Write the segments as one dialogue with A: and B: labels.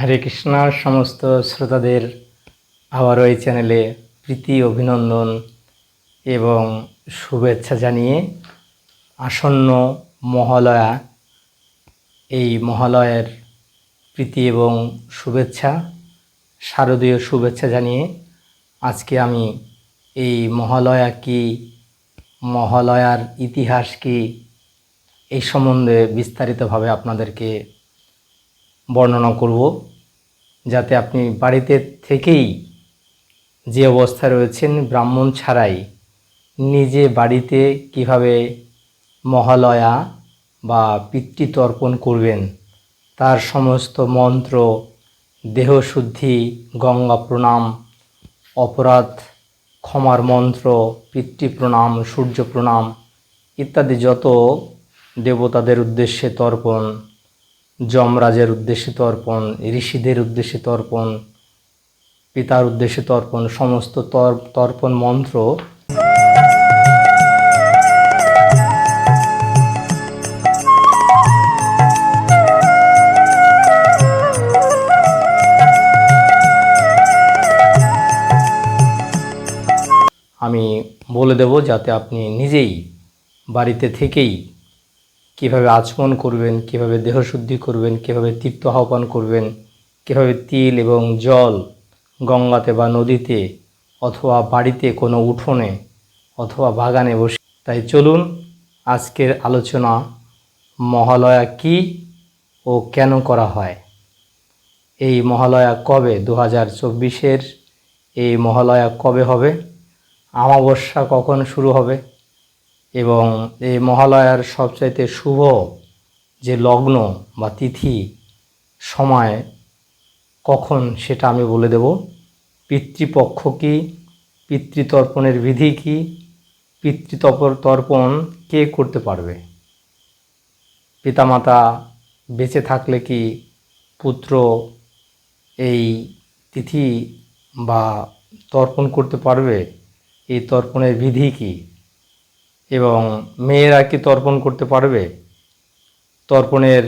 A: হরে কৃষ্ণার সমস্ত শ্রোতাদের আবারও এই চ্যানেলে প্রীতি অভিনন্দন এবং শুভেচ্ছা জানিয়ে আসন্ন মহালয়া এই মহালয়ার প্রীতি এবং শুভেচ্ছা শারদীয় শুভেচ্ছা জানিয়ে আজকে আমি এই মহালয়া কি মহালয়ার ইতিহাস কি এই সম্বন্ধে বিস্তারিতভাবে আপনাদেরকে বর্ণনা করব যাতে আপনি বাড়িতে থেকেই যে অবস্থায় রয়েছেন ব্রাহ্মণ ছাড়াই নিজে বাড়িতে কিভাবে মহালয়া বা পিতৃতর্পণ করবেন তার সমস্ত মন্ত্র দেহশুদ্ধি গঙ্গা প্রণাম অপরাধ ক্ষমার মন্ত্র পিতৃ প্রণাম সূর্য প্রণাম ইত্যাদি যত দেবতাদের উদ্দেশ্যে তর্পণ যমরাজের উদ্দেশ্যে তর্পণ ঋষিদের উদ্দেশ্যে তর্পণ পিতার উদ্দেশ্যে তর্পণ সমস্ত তর্পণ মন্ত্র আমি বলে দেব যাতে আপনি নিজেই বাড়িতে থেকেই কীভাবে আচমন করবেন কিভাবে দেহশুদ্ধি করবেন কিভাবে তীর্থ আহ্বান করবেন কিভাবে তিল এবং জল গঙ্গাতে বা নদীতে অথবা বাড়িতে কোনো উঠোনে অথবা বাগানে বসে তাই চলুন আজকের আলোচনা মহালয়া কি ও কেন করা হয় এই মহালয়া কবে দু হাজার চব্বিশের এই মহালয়া কবে হবে আমাবস্যা কখন শুরু হবে এবং এই মহালয়ার সবচাইতে শুভ যে লগ্ন বা তিথি সময় কখন সেটা আমি বলে দেব পিতৃপক্ষ কি পিতৃতর্পণের বিধি কি পিতৃতপর তর্পণ কে করতে পারবে পিতামাতা বেঁচে থাকলে কি পুত্র এই তিথি বা তর্পণ করতে পারবে এই তর্পণের বিধি কী এবং মেয়েরা কি তর্পণ করতে পারবে তর্পণের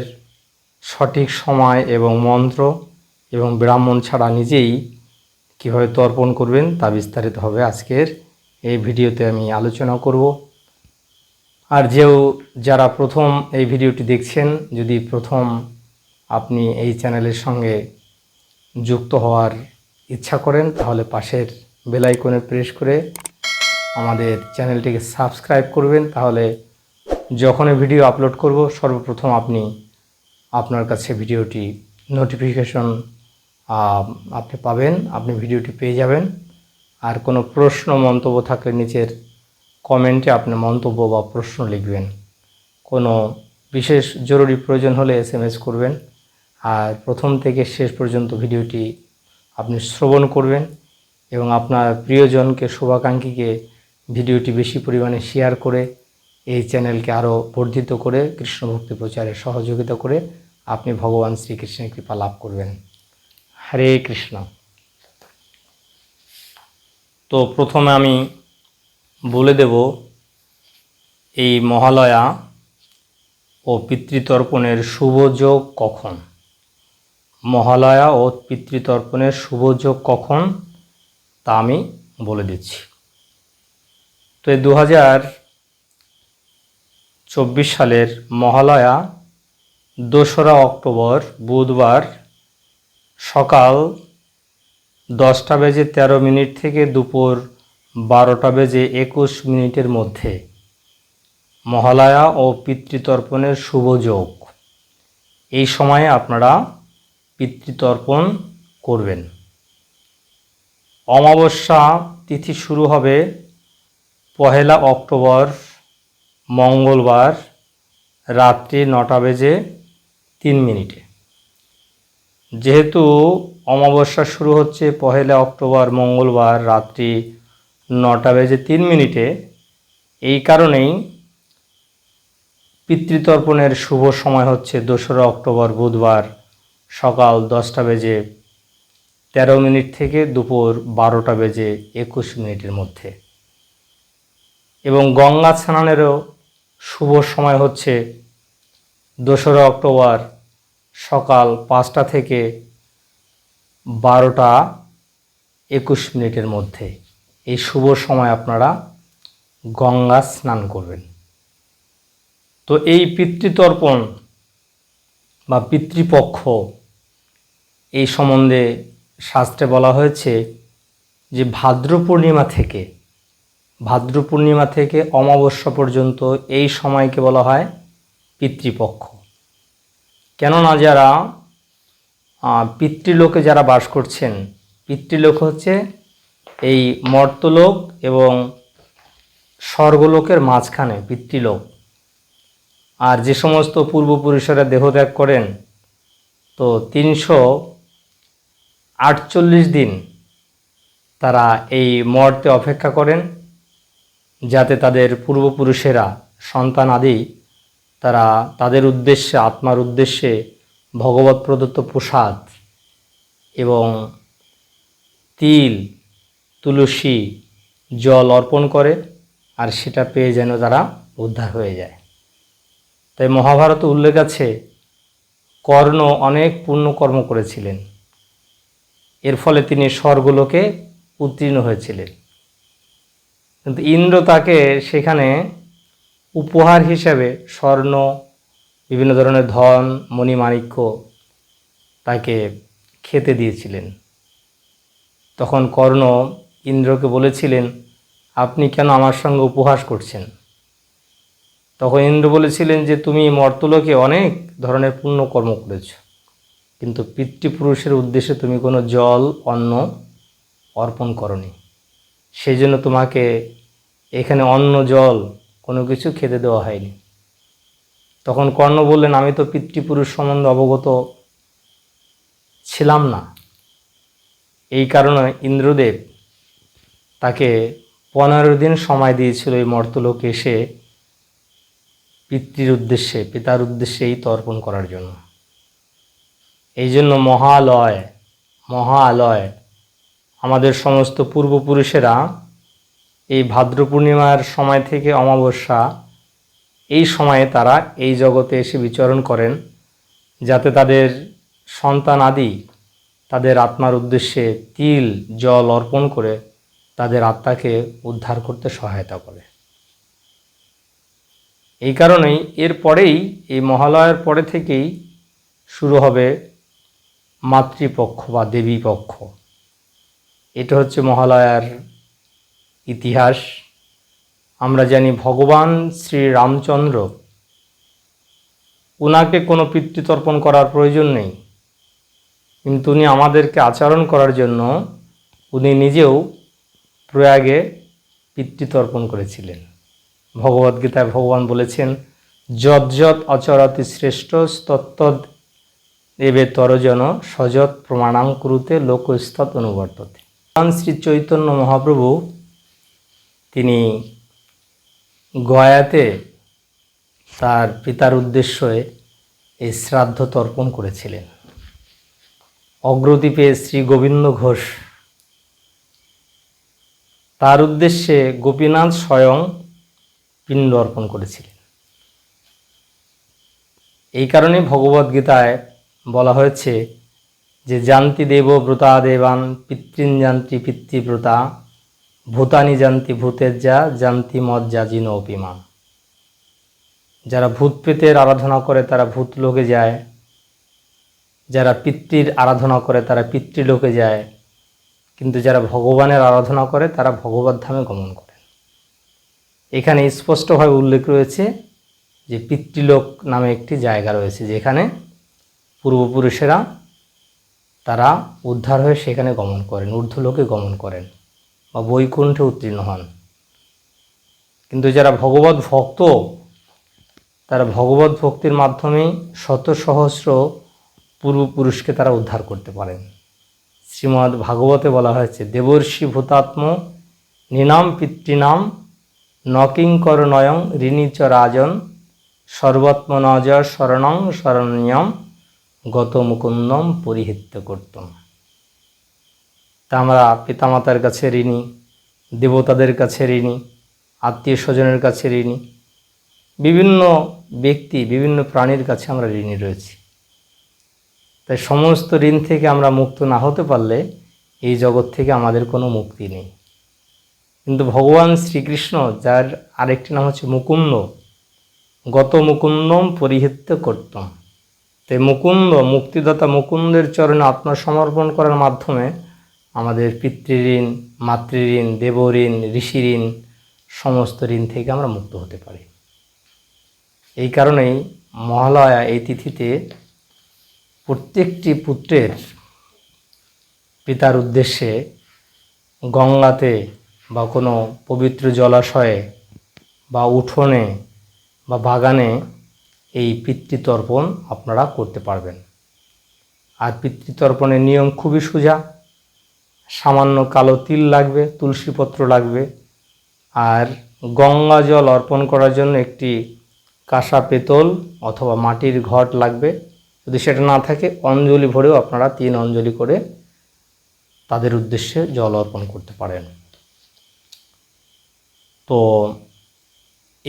A: সঠিক সময় এবং মন্ত্র এবং ব্রাহ্মণ ছাড়া নিজেই কীভাবে তর্পণ করবেন তা বিস্তারিত হবে আজকের এই ভিডিওতে আমি আলোচনা করব আর যেও যারা প্রথম এই ভিডিওটি দেখছেন যদি প্রথম আপনি এই চ্যানেলের সঙ্গে যুক্ত হওয়ার ইচ্ছা করেন তাহলে পাশের বেলাইকনে প্রেস করে আমাদের চ্যানেলটিকে সাবস্ক্রাইব করবেন তাহলে যখনই ভিডিও আপলোড করব সর্বপ্রথম আপনি আপনার কাছে ভিডিওটি নোটিফিকেশন আপনি পাবেন আপনি ভিডিওটি পেয়ে যাবেন আর কোনো প্রশ্ন মন্তব্য থাকলে নিচের কমেন্টে আপনার মন্তব্য বা প্রশ্ন লিখবেন কোনো বিশেষ জরুরি প্রয়োজন হলে এস এম এস করবেন আর প্রথম থেকে শেষ পর্যন্ত ভিডিওটি আপনি শ্রবণ করবেন এবং আপনার প্রিয়জনকে শুভাকাঙ্ক্ষীকে ভিডিওটি বেশি পরিমাণে শেয়ার করে এই চ্যানেলকে আরও বর্ধিত করে কৃষ্ণভক্তি প্রচারে সহযোগিতা করে আপনি ভগবান শ্রীকৃষ্ণের কৃপা লাভ করবেন হরে কৃষ্ণ তো প্রথমে আমি বলে দেব এই মহালয়া ও পিতৃতর্পণের শুভযোগ কখন মহালয়া ও পিতৃতর্পণের শুভযোগ কখন তা আমি বলে দিচ্ছি তো এই দু চব্বিশ সালের মহালয়া দোসরা অক্টোবর বুধবার সকাল দশটা বেজে ১৩ মিনিট থেকে দুপুর বারোটা বেজে একুশ মিনিটের মধ্যে মহালয়া ও পিতৃতর্পণের শুভ যোগ এই সময়ে আপনারা পিতৃতর্পণ করবেন অমাবস্যা তিথি শুরু হবে পহেলা অক্টোবর মঙ্গলবার রাত্রি নটা বেজে তিন মিনিটে যেহেতু অমাবস্যা শুরু হচ্ছে পহেলা অক্টোবর মঙ্গলবার রাত্রি নটা বেজে তিন মিনিটে এই কারণেই পিতৃতর্পণের শুভ সময় হচ্ছে দোসরা অক্টোবর বুধবার সকাল দশটা বেজে তেরো মিনিট থেকে দুপুর বারোটা বেজে একুশ মিনিটের মধ্যে এবং গঙ্গা স্নানেরও শুভ সময় হচ্ছে দোসরা অক্টোবর সকাল পাঁচটা থেকে বারোটা একুশ মিনিটের মধ্যে এই শুভ সময় আপনারা গঙ্গা স্নান করবেন তো এই পিতৃতর্পণ বা পিতৃপক্ষ এই সম্বন্ধে শাস্ত্রে বলা হয়েছে যে ভাদ্র পূর্ণিমা থেকে ভাদ্র পূর্ণিমা থেকে অমাবস্যা পর্যন্ত এই সময়কে বলা হয় পিতৃপক্ষ কেননা যারা পিতৃলোকে যারা বাস করছেন পিতৃলোক হচ্ছে এই মর্তলোক এবং স্বর্গলোকের মাঝখানে পিতৃলোক আর যে সমস্ত পূর্বপুরুষেরা দেহত্যাগ করেন তো তিনশো আটচল্লিশ দিন তারা এই মর্তে অপেক্ষা করেন যাতে তাদের পূর্বপুরুষেরা সন্তান আদি তারা তাদের উদ্দেশ্যে আত্মার উদ্দেশ্যে ভগবত প্রদত্ত প্রসাদ এবং তিল তুলসী জল অর্পণ করে আর সেটা পেয়ে যেন তারা উদ্ধার হয়ে যায় তাই মহাভারত উল্লেখ আছে কর্ণ অনেক পুণ্যকর্ম করেছিলেন এর ফলে তিনি স্বর্গলোকে উত্তীর্ণ হয়েছিলেন কিন্তু ইন্দ্র তাকে সেখানে উপহার হিসেবে স্বর্ণ বিভিন্ন ধরনের ধন মণিমাণিক্য তাকে খেতে দিয়েছিলেন তখন কর্ণ ইন্দ্রকে বলেছিলেন আপনি কেন আমার সঙ্গে উপহাস করছেন তখন ইন্দ্র বলেছিলেন যে তুমি মর্তলোকে অনেক ধরনের পুণ্যকর্ম করেছ কিন্তু পিতৃপুরুষের উদ্দেশ্যে তুমি কোনো জল অন্ন অর্পণ করনি সেই জন্য তোমাকে এখানে অন্ন জল কোনো কিছু খেতে দেওয়া হয়নি তখন কর্ণ বললেন আমি তো পিতৃপুরুষ সম্বন্ধে অবগত ছিলাম না এই কারণে ইন্দ্রদেব তাকে পনেরো দিন সময় দিয়েছিল এই মর্তলোকে এসে পিতৃর উদ্দেশ্যে পিতার উদ্দেশ্যে এই তর্পণ করার জন্য এই জন্য মহালয় মহালয় আমাদের সমস্ত পূর্বপুরুষেরা এই ভাদ্র পূর্ণিমার সময় থেকে অমাবস্যা এই সময়ে তারা এই জগতে এসে বিচরণ করেন যাতে তাদের সন্তান আদি তাদের আত্মার উদ্দেশ্যে তিল জল অর্পণ করে তাদের আত্মাকে উদ্ধার করতে সহায়তা করে এই কারণেই এর পরেই এই মহালয়ার পরে থেকেই শুরু হবে মাতৃপক্ষ বা দেবীপক্ষ এটা হচ্ছে মহালয়ার ইতিহাস আমরা জানি ভগবান শ্রী রামচন্দ্র উনাকে কোনো পিতৃতর্পণ করার প্রয়োজন নেই কিন্তু উনি আমাদেরকে আচরণ করার জন্য উনি নিজেও প্রয়াগে পিতৃতর্পণ করেছিলেন ভগবদ্গীতায় ভগবান বলেছেন যত যত অচরাতি শ্রেষ্ঠ তত্ত্ব দেবে তরজন সযত প্রমাণাম কুরুতে লোকস্তৎ অনুবর্ততে শ্রী চৈতন্য মহাপ্রভু তিনি গয়াতে তার পিতার উদ্দেশ্যে এই শ্রাদ্ধ তর্পণ করেছিলেন অগ্রদ্বীপে শ্রী গোবিন্দ ঘোষ তার উদ্দেশ্যে গোপীনাথ স্বয়ং পিণ্ড অর্পণ করেছিলেন এই কারণে ভগবদ্গীতায় বলা হয়েছে যে জানতি দেব ব্রতা দেবান পিতৃন জানতি পিতৃব্রতা ভূতানি জানতি ভূতের যা জানতি যা জিন অপিমান যারা ভূত প্রেতের আরাধনা করে তারা ভূত লোকে যায় যারা পিতৃর আরাধনা করে তারা পিতৃলোকে যায় কিন্তু যারা ভগবানের আরাধনা করে তারা ভগবত ধামে গমন করেন এখানে স্পষ্টভাবে উল্লেখ রয়েছে যে পিতৃলোক নামে একটি জায়গা রয়েছে যেখানে পূর্বপুরুষেরা তারা উদ্ধার হয়ে সেখানে গমন করেন ঊর্ধ্বলোকে গমন করেন বা বৈকুণ্ঠে উত্তীর্ণ হন কিন্তু যারা ভগবত ভক্ত তারা ভগবত ভক্তির মাধ্যমে শত সহস্র পূর্বপুরুষকে তারা উদ্ধার করতে পারেন শ্রীমদ্ ভাগবতে বলা হয়েছে দেবর্ষি ভূতাত্ম নিনাম পিতৃনাম নকিঙ্কর নয়ং ঋণীচ রাজন সর্বাত্মনজর শরণং শরণ্যম গত মুকুন্দম পরিহিত করতাম তা আমরা পিতামাতার কাছে ঋণী দেবতাদের কাছে ঋণী আত্মীয় স্বজনের কাছে ঋণী বিভিন্ন ব্যক্তি বিভিন্ন প্রাণীর কাছে আমরা ঋণী রয়েছি তাই সমস্ত ঋণ থেকে আমরা মুক্ত না হতে পারলে এই জগৎ থেকে আমাদের কোনো মুক্তি নেই কিন্তু ভগবান শ্রীকৃষ্ণ যার আরেকটি নাম হচ্ছে মুকুন্দ গত মুকুন্দম পরিহিত করতম তাই মুকুন্দ মুক্তিদাতা মুকুন্দের চরণে আত্মসমর্পণ করার মাধ্যমে আমাদের পিতৃঋণ মাতৃঋণ দেবঋণ ঋণ সমস্ত ঋণ থেকে আমরা মুক্ত হতে পারি এই কারণেই মহালয়া এই তিথিতে প্রত্যেকটি পুত্রের পিতার উদ্দেশ্যে গঙ্গাতে বা কোনো পবিত্র জলাশয়ে বা উঠোনে বা বাগানে এই পিতৃতর্পণ আপনারা করতে পারবেন আর পিতৃতর্পণের নিয়ম খুবই সোজা সামান্য কালো তিল লাগবে তুলসীপত্র লাগবে আর গঙ্গা জল অর্পণ করার জন্য একটি কাঁসা পেতল অথবা মাটির ঘট লাগবে যদি সেটা না থাকে অঞ্জলি ভরেও আপনারা তিন অঞ্জলি করে তাদের উদ্দেশ্যে জল অর্পণ করতে পারেন তো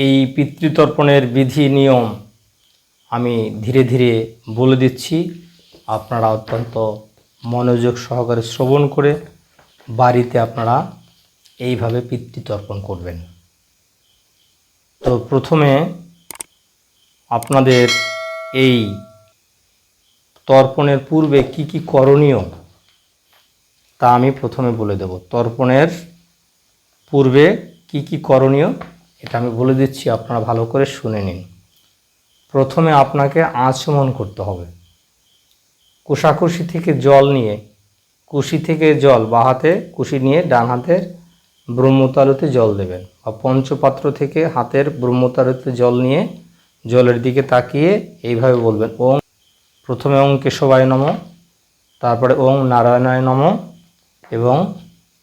A: এই পিতৃতর্পণের বিধি নিয়ম আমি ধীরে ধীরে বলে দিচ্ছি আপনারা অত্যন্ত মনোযোগ সহকারে শ্রবণ করে বাড়িতে আপনারা এইভাবে পিতৃতর্পণ করবেন তো প্রথমে আপনাদের এই তর্পণের পূর্বে কি কি করণীয় তা আমি প্রথমে বলে দেব তর্পণের পূর্বে কি কি করণীয় এটা আমি বলে দিচ্ছি আপনারা ভালো করে শুনে নিন প্রথমে আপনাকে আচমন করতে হবে কুষাকুষি থেকে জল নিয়ে কুশি থেকে জল বা হাতে কুশি নিয়ে ডান হাতের ব্রহ্মতালুতে জল দেবেন বা পঞ্চপাত্র থেকে হাতের ব্রহ্মতালুতে জল নিয়ে জলের দিকে তাকিয়ে এইভাবে বলবেন ওং প্রথমে ওং কেশবায় নম তারপরে ওং নারায়ণায় নম এবং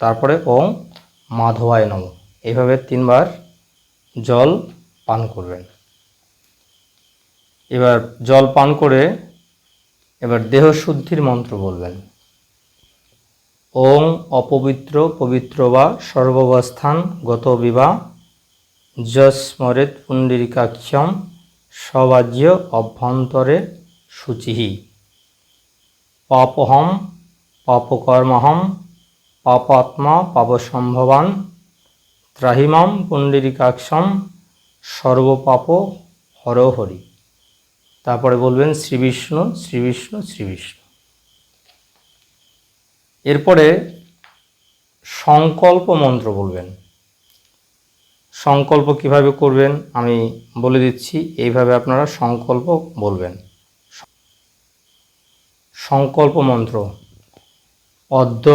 A: তারপরে ওং মাধবায় নম এইভাবে তিনবার জল পান করবেন এবার জল পান করে এবার দেহ শুদ্ধির মন্ত্র বলবেন ওং অপবিত্র পবিত্র বা সর্ববস্থান গত বিবাহ যস্মরেত পুণ্ডিরিকাক্ষম সবাজ্য অভ্যন্তরে শুচিহি পাপহম পাপকর্মহম পাপাত্মা পাপসম্ভবান ত্রাহিমাম পুণ্ডিরিকাক্ষম সর্বপাপ হরহরি তারপরে বলবেন শ্রী বিষ্ণু শ্রী বিষ্ণু শ্রী বিষ্ণু এরপরে সংকল্প মন্ত্র বলবেন সংকল্প কিভাবে করবেন আমি বলে দিচ্ছি এইভাবে আপনারা সংকল্প বলবেন সংকল্প মন্ত্র অদ্য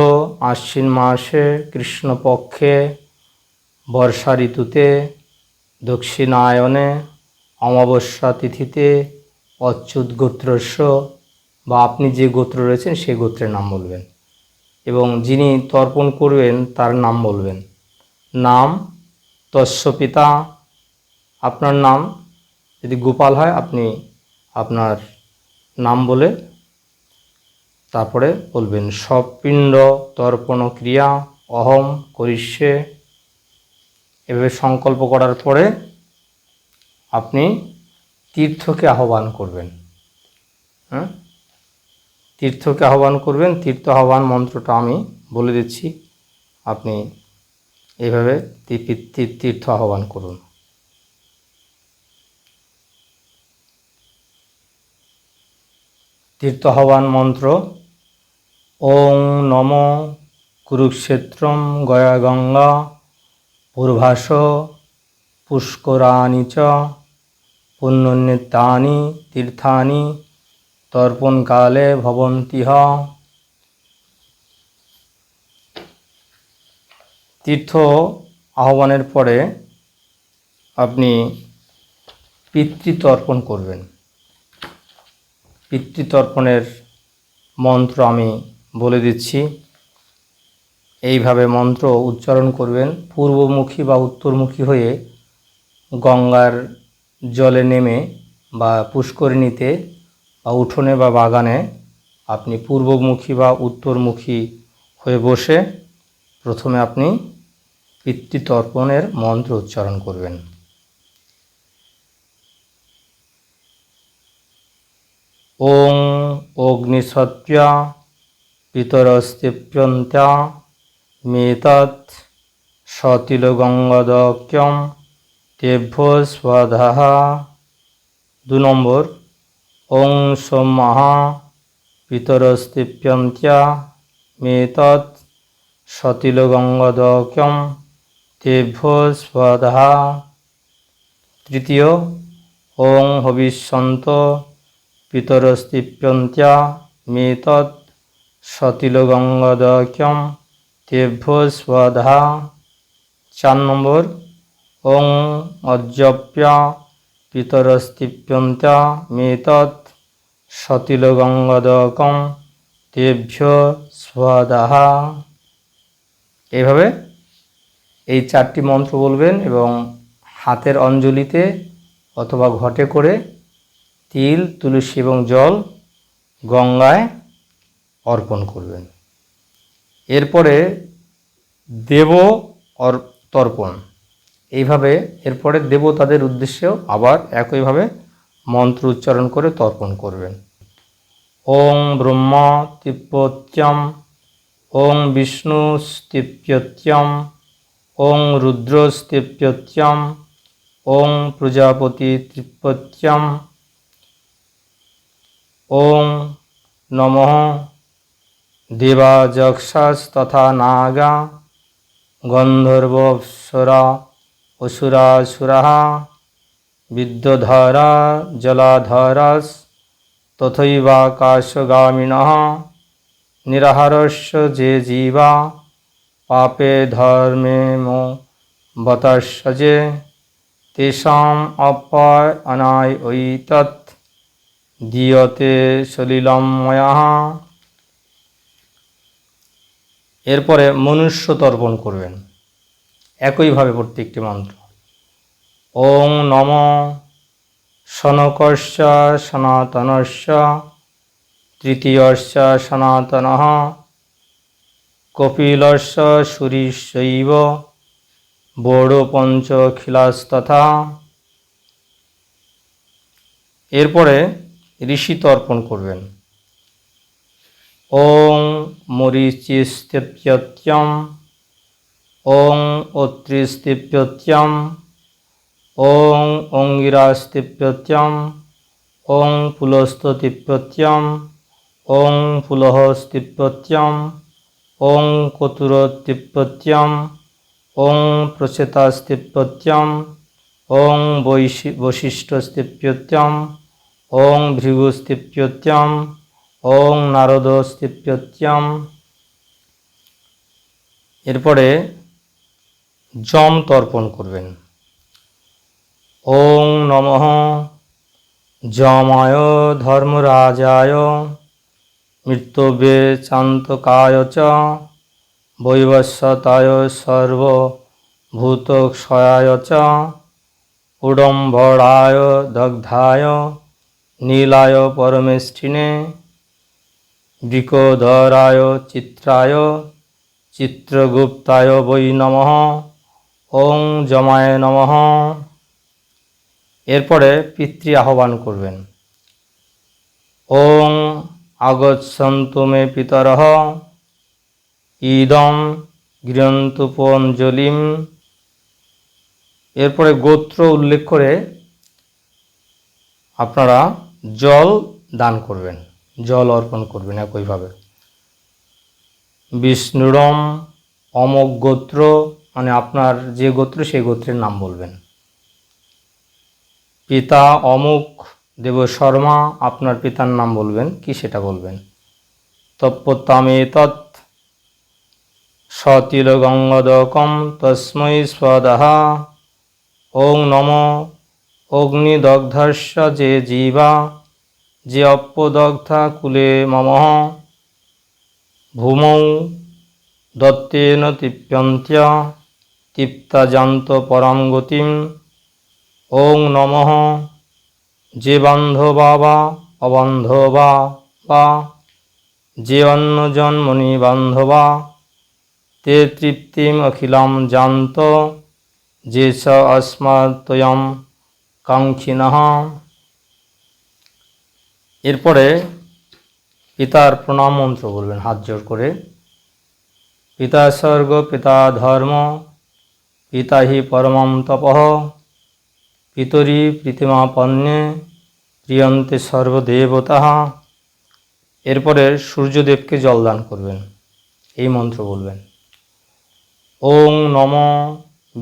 A: আশ্বিন মাসে কৃষ্ণপক্ষে বর্ষা ঋতুতে দক্ষিণায়নে অমাবস্যা তিথিতে অচ্যুত গোত্রস্য বা আপনি যে গোত্র রয়েছেন সেই গোত্রের নাম বলবেন এবং যিনি তর্পণ করবেন তার নাম বলবেন নাম তস্য পিতা আপনার নাম যদি গোপাল হয় আপনি আপনার নাম বলে তারপরে বলবেন সপিণ্ড তর্পণ ক্রিয়া অহম করিষ্যে এভাবে সংকল্প করার পরে আপনি তীর্থকে আহ্বান করবেন হ্যাঁ তীর্থকে আহ্বান করবেন তীর্থ আহ্বান মন্ত্রটা আমি বলে দিচ্ছি আপনি এইভাবে তীর্থ আহ্বান করুন তীর্থ আহ্বান মন্ত্র ওং নম কুরুক্ষেত্রম গয়া গঙ্গা পূর্ভাস পুষ্করাণী চ পুণ্যন্যতানি তীর্থানি তর্পণকালে ভবন্তিহ তীর্থ আহ্বানের পরে আপনি পিতৃতর্পণ করবেন পিতৃতর্পণের মন্ত্র আমি বলে দিচ্ছি এইভাবে মন্ত্র উচ্চারণ করবেন পূর্বমুখী বা উত্তরমুখী হয়ে গঙ্গার জলে নেমে বা পুষ্করিণীতে বা উঠোনে বা বাগানে আপনি পূর্বমুখী বা উত্তরমুখী হয়ে বসে প্রথমে আপনি পিতৃতর্পণের মন্ত্র উচ্চারণ করবেন ওং অগ্নিসত্যা পিতরস্তিপ্যন্ত্যা মেতৎ গঙ্গদক্যম তেভ্যস্বধ দু নম্বর ওং সোমাহা পিতরস্তিপ্যন্ত্যা মেতৎ সতিলগঙ্গদক্যম তেভ্যস্বধ তৃতীয় ওং হবিষ্যন্ত পিতরস্তিপ্যন্ত্যা মেতৎ সতিলগঙ্গদক্যম তেভ্যস্বধা চার নম্বর ওং অজপ্যা পিতরস্তিপ্যন্ত্যা মেতৎ সতিলগঙ্গদকম তেভ্য স্বদাহা এইভাবে এই চারটি মন্ত্র বলবেন এবং হাতের অঞ্জলিতে অথবা ঘটে করে তিল তুলসী এবং জল গঙ্গায় অর্পণ করবেন এরপরে দেব অর তর্পণ এইভাবে এরপরে দেবতাদের উদ্দেশ্যেও আবার একইভাবে মন্ত্র উচ্চারণ করে তর্পণ করবেন ওং ব্রহ্ম তিপ্যত্যম ওং বিষ্ণু স্তিপ্যত্যম ওং রুদ্র স্তিপ্যত্যম ওং প্রজাপতি তৃপ্যত্যম ওং নম দেবাযক্ষস তথা নাগা গন্ধর্বসরা অসুরাসুরা বিদ্যধরা তথৈবা কাশগামিন নিরাহারস্য যে জীবা পাপে ধর্মে মো বতসজে তেষাম অপায় অনায় তৎ দিয়তে সলিলম এরপরে মনুষ্য তর্পণ করবেন একইভাবে প্রত্যেকটি মন্ত্র ওং নম সনকর্ষ সনাতনস্য তৃতীয়শ সনাতন কপিলশ সুরীশৈব বড় পঞ্চখিলাস্তথা এরপরে ঋষি তর্পণ করবেন ওং মরিচিস্তেপ্যত্যম ওং অত্রিস্তিপ্যত্যম ওং অঙ্গিরাস্তিপ্যত্যম ওং পুলস্ততিপ্যত্যম ওং পুলহস্তিপ্যত্যম ওং কতুরতিপ্যত্যম ওং প্রচেতাস্তিপ্যত্যম ওং বৈশি বশিষ্ঠস্তিপ্যত্যম ওং ভৃগুস্তিপ্যত্যম ওং নারদস্তিপ্যত্যম এরপরে যম তর্পণ করবেন ওং নমঃ যমায় ধর্মরাজায় মৃত্যুবে চান্তকায় চ বৈবস্বতায় সর্বভূতক্ষয়ায় চ উড়ম্বরায় দগ্ধায় নীলায় পরমেষ্ঠিনে বিকোধরায় চিত্রায় চিত্রগুপ্তায় বৈ নমঃ ওং জমায় নমঃ এরপরে পিতৃ আহ্বান করবেন ওং আগচ্ছন্তু মে পিতর ইদম গৃহন্তু এরপরে গোত্র উল্লেখ করে আপনারা জল দান করবেন জল অর্পণ করবেন একইভাবে বিষ্ণুরম অমক গোত্র মানে আপনার যে গোত্র সেই গোত্রের নাম বলবেন পিতা অমুক দেব শর্মা আপনার পিতার নাম বলবেন কি সেটা বলবেন তপ্পতামে তৎ সতিলগঙ্গদকম তস্মৈ স্বদাহা ওং নম অগ্নিদগ্ধস্য যে জীবা যে অপদগ্ধা কুলে মম ভূমৌ দত্তেন তৃপ্যন্ত্য তিপ্তাজান্ত পরাম গতিম ওং নমঃ যে বান্ধবা বা অবান্ধবা বা যে অন্যজন মণি বান্ধবা তে তৃপ্তিম অখিলাম জান্ত যে স অস্মাত্তয়ম কাঙ্ক্ষিনহ এরপরে পিতার প্রণাম মন্ত্র বলবেন হাত জোর করে পিতা স্বর্গ পিতা ধর্ম পিতা হি পরমম তপ পিতরি প্রীতিমাপন্যে প্রিয়ন্তে সর্বদেবতা এরপরে সূর্যদেবকে জলদান করবেন এই মন্ত্র বলবেন ওং নম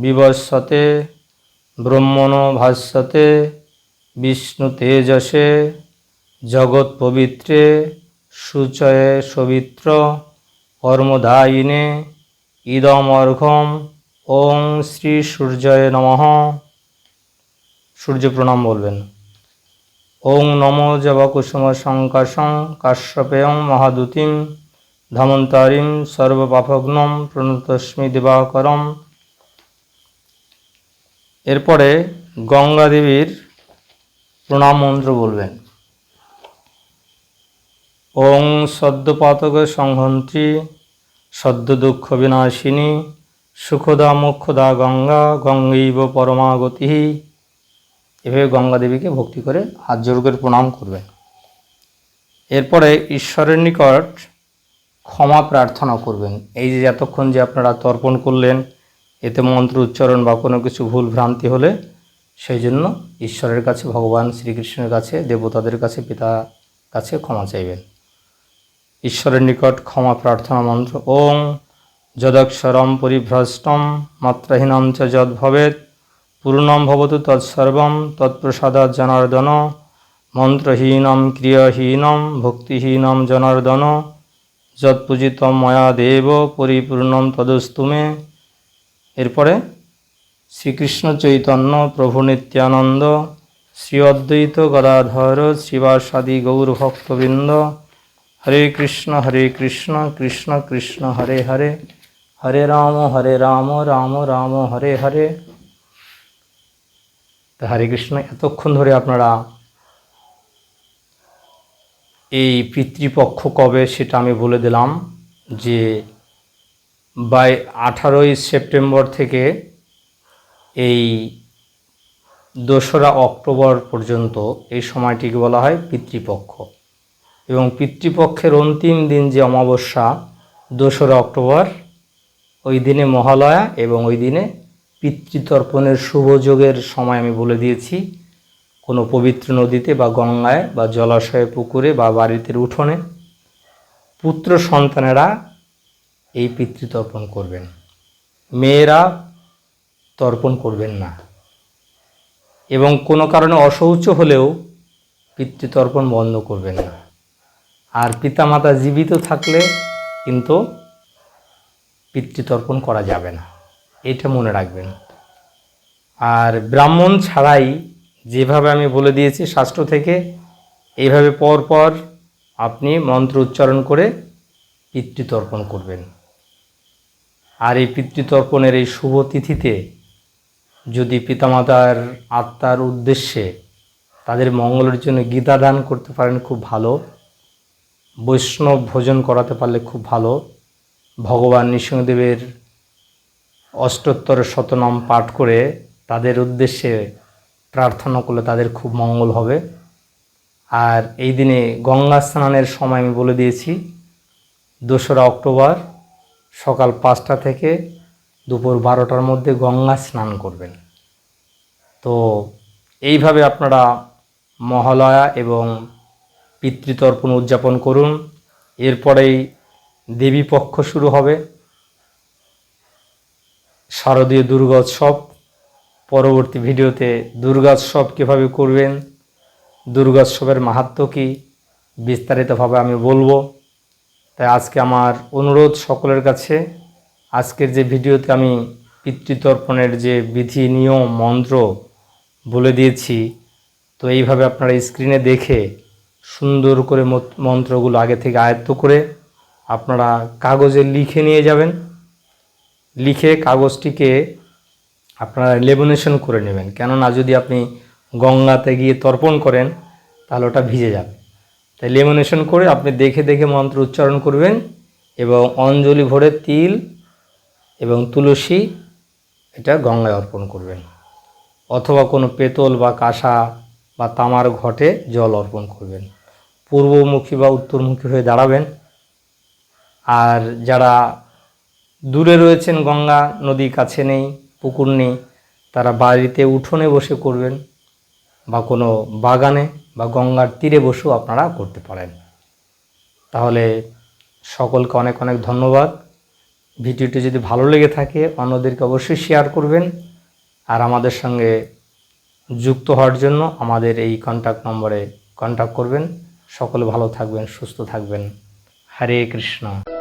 A: বিবস্বতে ব্রহ্মণ ভাষ্যতে বিষ্ণু তেজসে জগৎ পবিত্রে সুচয়ে সবিত্র কর্মদায়িনে ইদমর্ঘম ওং শ্রী সূর্যয় নমঃ সূর্য প্রণাম বলবেন ওং নম জব কুসুম শঙ্কাশং কাশ্যপেয়ং মহাদুতিম ধমন্তারিম সর্বপাফগ্নম প্রণতস্মি দিবাকরম এরপরে গঙ্গা দেবীর প্রণাম মন্ত্র বলবেন ওং সদ্যপাতক সংহন্ত্রী সদ্য দুঃখ বিনাশিনী সুখদা মোক্ষদা গঙ্গা গঙ্গৈব পরমাগতি এভাবে গঙ্গা দেবীকে ভক্তি করে হাত জোর করে প্রণাম করবেন এরপরে ঈশ্বরের নিকট ক্ষমা প্রার্থনা করবেন এই যে এতক্ষণ যে আপনারা তর্পণ করলেন এতে মন্ত্র উচ্চারণ বা কোনো কিছু ভুল ভ্রান্তি হলে সেই জন্য ঈশ্বরের কাছে ভগবান শ্রীকৃষ্ণের কাছে দেবতাদের কাছে পিতা কাছে ক্ষমা চাইবেন ঈশ্বরের নিকট ক্ষমা প্রার্থনা মন্ত্র ওং যদক্ষরম পরিভ্রষ্টম মাত্রাহীনম চ যদ ভবেত পূর্ণম ভবতু তৎসর্ব তৎপ্রসাদ জনার্দন মন্ত্রহীনম ক্রিয়াহীনম ভক্তিহীনম জনার্দন যৎপূজিত ময়া দেব পরিপূর্ণম তদস্তুমে এরপরে শ্রীকৃষ্ণ চৈতন্য প্রভু নিত্যানন্দ শ্রী অদ্বৈত গদাধর শ্রীবাসাদি গৌরভক্তবৃন্দ হরে কৃষ্ণ হরে কৃষ্ণ কৃষ্ণ কৃষ্ণ হরে হরে হরে রাম হরে রাম রাম রাম হরে হরে হরে কৃষ্ণ এতক্ষণ ধরে আপনারা এই পিতৃপক্ষ কবে সেটা আমি বলে দিলাম যে বাই আঠারোই সেপ্টেম্বর থেকে এই দোসরা অক্টোবর পর্যন্ত এই সময়টিকে বলা হয় পিতৃপক্ষ এবং পিতৃপক্ষের অন্তিম দিন যে অমাবস্যা দোসরা অক্টোবর ওই দিনে মহালয়া এবং ওই দিনে পিতৃতর্পণের শুভযোগের সময় আমি বলে দিয়েছি কোনো পবিত্র নদীতে বা গঙ্গায় বা জলাশয়ে পুকুরে বা বাড়িতে উঠোনে পুত্র সন্তানেরা এই পিতৃতর্পণ করবেন মেয়েরা তর্পণ করবেন না এবং কোনো কারণে অশৌচ হলেও পিতৃতর্পণ বন্ধ করবেন না আর পিতামাতা জীবিত থাকলে কিন্তু পিতৃতর্পণ করা যাবে না এটা মনে রাখবেন আর ব্রাহ্মণ ছাড়াই যেভাবে আমি বলে দিয়েছি শাস্ত্র থেকে এইভাবে পরপর আপনি মন্ত্র উচ্চারণ করে পিতৃতর্পণ করবেন আর এই পিতৃতর্পণের এই শুভ তিথিতে যদি পিতামাতার আত্মার উদ্দেশ্যে তাদের মঙ্গলের জন্য গীতা দান করতে পারেন খুব ভালো বৈষ্ণব ভোজন করাতে পারলে খুব ভালো ভগবান নৃসিংহদেবের অষ্টোত্তর শতনম পাঠ করে তাদের উদ্দেশ্যে প্রার্থনা করলে তাদের খুব মঙ্গল হবে আর এই দিনে গঙ্গা স্নানের সময় আমি বলে দিয়েছি দোসরা অক্টোবর সকাল পাঁচটা থেকে দুপুর বারোটার মধ্যে গঙ্গা স্নান করবেন তো এইভাবে আপনারা মহালয়া এবং পিতৃতর্পণ উদযাপন করুন এরপরেই দেবী পক্ষ শুরু হবে শারদীয় দুর্গোৎসব পরবর্তী ভিডিওতে দুর্গা উৎসব কীভাবে করবেন দুর্গা উৎসবের মাহাত্ম কী বিস্তারিতভাবে আমি বলবো তাই আজকে আমার অনুরোধ সকলের কাছে আজকের যে ভিডিওতে আমি পিতৃতর্পণের যে বিধি নিয়ম মন্ত্র বলে দিয়েছি তো এইভাবে আপনারা স্ক্রিনে দেখে সুন্দর করে মন্ত্রগুলো আগে থেকে আয়ত্ত করে আপনারা কাগজে লিখে নিয়ে যাবেন লিখে কাগজটিকে আপনারা লেমিনেশন করে নেবেন কেননা যদি আপনি গঙ্গাতে গিয়ে তর্পণ করেন তাহলে ওটা ভিজে যাবে তাই লেমিনেশন করে আপনি দেখে দেখে মন্ত্র উচ্চারণ করবেন এবং অঞ্জলি ভরে তিল এবং তুলসী এটা গঙ্গায় অর্পণ করবেন অথবা কোনো পেতল বা কাঁসা বা তামার ঘটে জল অর্পণ করবেন পূর্বমুখী বা উত্তরমুখী হয়ে দাঁড়াবেন আর যারা দূরে রয়েছেন গঙ্গা নদী কাছে নেই পুকুর নেই তারা বাড়িতে উঠোনে বসে করবেন বা কোনো বাগানে বা গঙ্গার তীরে বসেও আপনারা করতে পারেন তাহলে সকলকে অনেক অনেক ধন্যবাদ ভিডিওটি যদি ভালো লেগে থাকে অন্যদেরকে অবশ্যই শেয়ার করবেন আর আমাদের সঙ্গে যুক্ত হওয়ার জন্য আমাদের এই কন্ট্যাক্ট নম্বরে কন্ট্যাক্ট করবেন সকলে ভালো থাকবেন সুস্থ থাকবেন হরে কৃষ্ণ